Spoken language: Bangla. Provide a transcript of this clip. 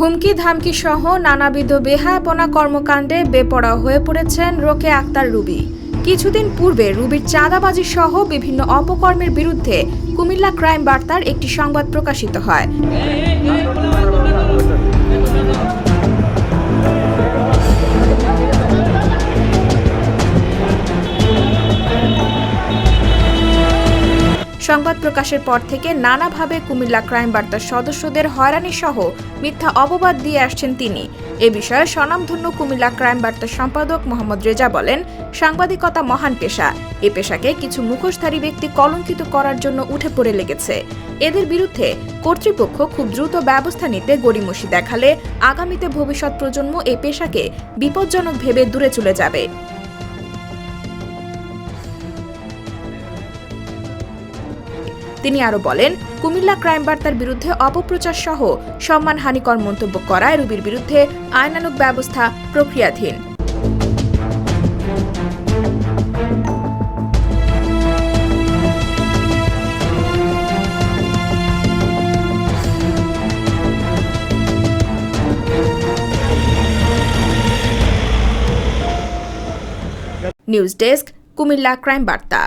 হুমকি ধামকি সহ নানাবিধ বেহায়াপনা কর্মকাণ্ডে বেপড়া হয়ে পড়েছেন রোকে আক্তার রুবি। কিছুদিন পূর্বে রুবির চাঁদাবাজি সহ বিভিন্ন অপকর্মের বিরুদ্ধে কুমিল্লা ক্রাইম বার্তার একটি সংবাদ প্রকাশিত হয়। সংবাদ প্রকাশের পর থেকে নানাভাবে কুমিল্লা ক্রাইম বার্তার সদস্যদের হয়রানি সহ মিথ্যা অপবাদ দিয়ে আসছেন তিনি। এ বিষয়ে স্বনামধন্য কুমিল্লা ক্রাইম বার্তার সম্পাদক মোহাম্মদ রেজা বলেন, সাংবাদিকতা মহান পেশা। এ পেশাকে কিছু মুখোশধারী ব্যক্তি কলঙ্কিত করার জন্য উঠে পড়ে লেগেছে। এদের বিরুদ্ধে কর্তৃপক্ষ খুব দ্রুত ব্যবস্থা নিতে গড়িমসি দেখালে আগামীতে ভবিষ্যৎ প্রজন্ম এ পেশাকে বিপজ্জনক ভেবে দূরে চলে যাবে। তিনি আরও বলেন, কুমিল্লা ক্রাইম বার্তার বিরুদ্ধে অপপ্রচার সহ সম্মানহানিকর মন্তব্য করায় রুবির বিরুদ্ধে আইনানুগ ব্যবস্থা প্রক্রিয়াধীন। নিউজ ডেস্ক, কুমিল্লা ক্রাইম বার্তা।